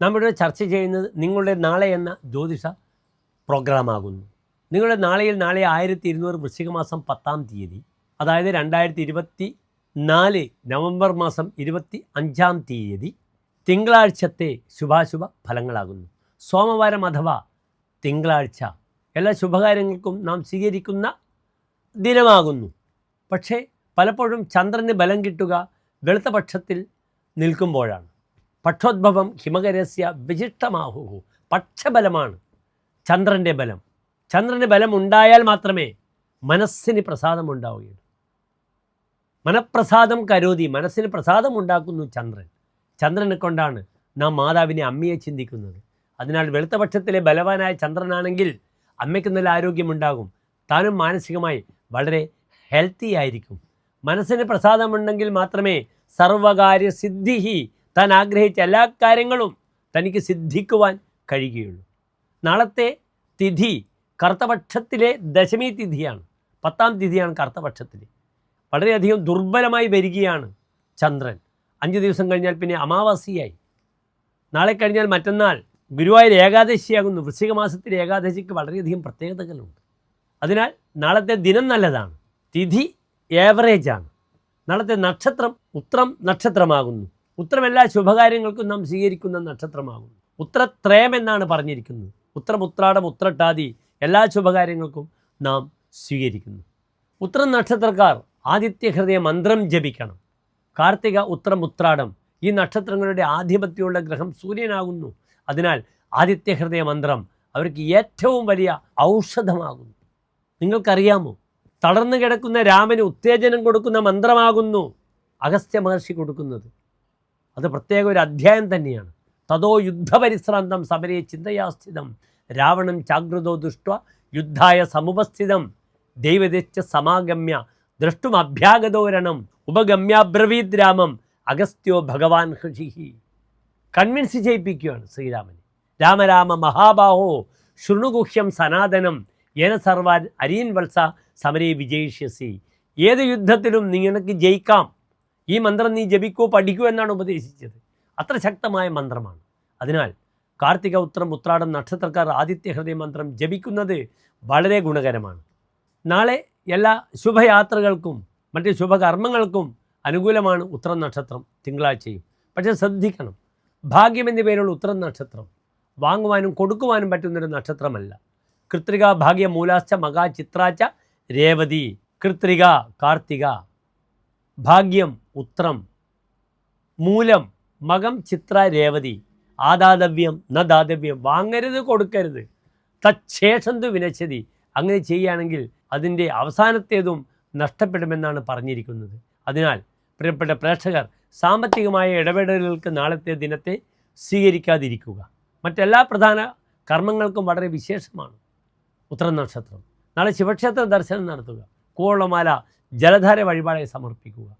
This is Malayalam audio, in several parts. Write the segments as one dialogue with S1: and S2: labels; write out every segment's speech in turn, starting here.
S1: നമ്മളിവിടെ ചർച്ച ചെയ്യുന്നത് നിങ്ങളുടെ നാളെ എന്ന ജ്യോതിഷ പ്രോഗ്രാമാകുന്നു നിങ്ങളുടെ നാളെയിൽ നാളെ ആയിരത്തി ഇരുന്നൂറ് വൃശ്ചിക മാസം പത്താം തീയതി അതായത് രണ്ടായിരത്തി ഇരുപത്തി നാല് നവംബർ മാസം ഇരുപത്തി അഞ്ചാം തീയതി തിങ്കളാഴ്ചത്തെ ശുഭാശുഭ ഫലങ്ങളാകുന്നു. സോമവാരം അഥവാ തിങ്കളാഴ്ച എല്ലാ ശുഭകാര്യങ്ങൾക്കും നാം സ്വീകരിക്കുന്ന ദിനമാകുന്നു. പക്ഷേ പലപ്പോഴും ചന്ദ്രന് ബലം കിട്ടുക വെളുത്ത പക്ഷത്തിൽ നിൽക്കുമ്പോഴാണ്. പക്ഷോദ്ഭവം ഹിമകരസ്യ വിശിഷ്ടമാഹുഹു. പക്ഷബലമാണ്. ചന്ദ്രന്റെ ബലം. ചന്ദ്രന്റെ ബലം ഉണ്ടായാൽ മാത്രമേ മനസ്സിന് പ്രസാദം ഉണ്ടാവുകയുള്ളൂ മനപ്രസാദം കരോതി. മനസ്സിന് പ്രസാദം ഉണ്ടാക്കുന്നു ചന്ദ്രൻ. ചന്ദ്രനെ കൊണ്ടാണ് നാം മാതാവിനെ അമ്മയെ ചിന്തിക്കുന്നത്. അതിനാൽ വെളുത്തപക്ഷത്തിലെ ബലവാനായ ചന്ദ്രനാണെങ്കിൽ അമ്മയ്ക്ക് നല്ല ആരോഗ്യമുണ്ടാകും. താനും മാനസികമായി വളരെ ഹെൽത്തി ആയിരിക്കും മനസ്സിന് പ്രസാദമുണ്ടെങ്കിൽ മാത്രമേ സർവകാര്യ സിദ്ധിഹി താൻ ആഗ്രഹിച്ച എല്ലാ കാര്യങ്ങളും തനിക്ക് സിദ്ധിക്കുവാൻ കഴിയുകയുള്ളൂ. നാളത്തെ തിഥി കറുത്തപക്ഷത്തിലെ ദശമി തിഥിയാണ്. പത്താം തിഥിയാണ് കറുത്തപക്ഷത്തിലെ വളരെയധികം ദുർബലമായി വരികയാണ് ചന്ദ്രൻ. അഞ്ച് ദിവസം കഴിഞ്ഞാൽ പിന്നെ അമാവാസിയായി. നാളെ കഴിഞ്ഞാൽ മറ്റന്നാൾ ഗുരുവായൂർ ഏകാദശിയാകുന്നു. വൃശ്ചിക മാസത്തിലെ ഏകാദശിക്ക് വളരെയധികം പ്രത്യേകതകളുണ്ട്. അതിനാൽ നാളത്തെ ദിനം നല്ലതാണ്. തിഥി ഏവറേജാണ് നാളത്തെ നക്ഷത്രം ഉത്രം നക്ഷത്രമാകുന്നു. ഉത്രം എല്ലാ ശുഭകാര്യങ്ങൾക്കും നാം സ്വീകരിക്കുന്ന നക്ഷത്രമാകുന്നു. ഉത്രത്രയം എന്നാണ് പറഞ്ഞിരിക്കുന്നത്. ഉത്രം ഉത്രാടം ഉത്രട്ടാതി എല്ലാ ശുഭകാര്യങ്ങൾക്കും നാം സ്വീകരിക്കുന്നു. ഉത്രം നക്ഷത്രക്കാർ ആദിത്യ ഹൃദയ മന്ത്രം ജപിക്കണം. കാർത്തിക ഉത്രം ഉത്രാടം ഈ നക്ഷത്രങ്ങളുടെ ആധിപത്യമുള്ള ഗ്രഹം സൂര്യനാകുന്നു. അതിനാൽ ആദിത്യ ഹൃദയ മന്ത്രം അവർക്ക് ഏറ്റവും വലിയ ഔഷധമാകുന്നു. നിങ്ങൾക്കറിയാമോ? തളർന്നു കിടക്കുന്ന രാമന് ഉത്തേജനം കൊടുക്കുന്ന മന്ത്രമാകുന്നു അഗസ്ത്യ മഹർഷി കൊടുക്കുന്നത്. അത് പ്രത്യേക ഒരു അധ്യായം തന്നെയാണ്. തതോ യുദ്ധപരിശ്രാന്തം സമരേ ചിന്തയാസ്ഥിതം. രാവണം ചാഗ്രതോ ദുഷ്ട യുദ്ധായ സമുപസ്ഥിതം. ദൈവദിച്ച സമാഗമ്യ ദ്രഷ്ടും അഭ്യാഗതോരണം ഉപഗമ്യാബ്രവീത് രാമം. അഗസ്ത്യോ ഭഗവാൻ ഹൃഷിഹി. കൺവിൻസ് ചെയ്യിപ്പിക്കുകയാണ് ശ്രീരാമൻ രാമരാമ മഹാബാഹോ. ശൃണുഗുഹ്യം സനാതനം. ഏന സർവാൻ അരിയൻ വത്സ സമരേ വിജയിഷ്യസി. ഏത് യുദ്ധത്തിലും നിങ്ങൾക്ക് ജയിക്കാം. ഈ മന്ത്രം നീ ജപിക്കോ പഠിക്കൂ എന്നാണ് ഉപദേശിച്ചത്. അത്ര ശക്തമായ മന്ത്രമാണ്. അതിനാൽ കാർത്തിക ഉത്രം ഉത്രാടം നക്ഷത്രക്കാർ ആദിത്യ ഹൃദയ മന്ത്രം ജപിക്കുന്നത് വളരെ ഗുണകരമാണ്. നാളെ എല്ലാ ശുഭയാത്രകൾക്കും മറ്റ് ശുഭകർമ്മങ്ങൾക്കും അനുകൂലമാണ് ഉത്രം നക്ഷത്രം തിങ്കളാഴ്ചയും. പക്ഷേ ശ്രദ്ധിക്കണം ഭാഗ്യം എന്ന പേരുള്ള ഉത്രം നക്ഷത്രം വാങ്ങുവാനും കൊടുക്കുവാനും പറ്റുന്നൊരു നക്ഷത്രമല്ല. കൃത്രിക ഭാഗ്യ മൂലാശ്ച മകാ ചിത്രാച്ച രേവതി. കൃത്രിക കാർത്തിക. ഭാഗ്യം ഉത്രം മൂലം മകം ചിത്ര രേവതി ആദാതവ്യം ന ദാതവ്യം വാങ്ങരുത് കൊടുക്കരുത് തച്ഛേഷം തു അങ്ങനെ ചെയ്യുകയാണെങ്കിൽ അതിന്റെ അവസാനത്തേതും നഷ്ടപ്പെടുമെന്നാണ് പറഞ്ഞിരിക്കുന്നത്. അതിനാൽ പ്രിയപ്പെട്ട പ്രേക്ഷകർ സാമ്പത്തികമായ ഇടപെടലുകൾക്ക് നാളത്തെ ദിനത്തെ സ്വീകരിക്കാതിരിക്കുക. മറ്റെല്ലാ പ്രധാന കർമ്മങ്ങൾക്കും വളരെ വിശേഷമാണ്. ഉത്തരനക്ഷത്രം നാളെ ശിവക്ഷേത്ര ദർശനം നടത്തുക. കൂവളമാല ജലധാര വഴിപാടായി സമർപ്പിക്കുക.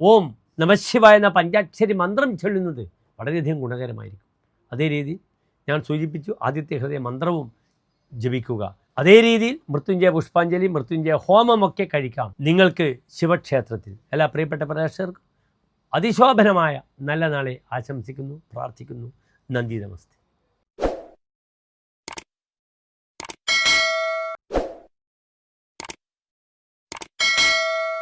S1: ഓം നമശിവായ എന്ന പഞ്ചാക്ഷരി മന്ത്രം ചൊല്ലുന്നത് വളരെയധികം ഗുണകരമായിരിക്കും. അതേ രീതി ഞാൻ സൂചിപ്പിച്ചു ആദ്യത്തെ ഹൃദയ മന്ത്രവും ജപിക്കുക. അതേ രീതിയിൽ മൃത്യുഞ്ജയ പുഷ്പാഞ്ജലി മൃത്യുഞ്ജയ ഹോമമൊക്കെ കഴിക്കാം നിങ്ങൾക്ക് ശിവക്ഷേത്രത്തിൽ. എല്ലാ പ്രിയപ്പെട്ട പ്രേക്ഷകർക്കും അതിശോഭനമായ നല്ല നാളെ ആശംസിക്കുന്നു പ്രാർത്ഥിക്കുന്നു. നന്ദി നമസ്തേ.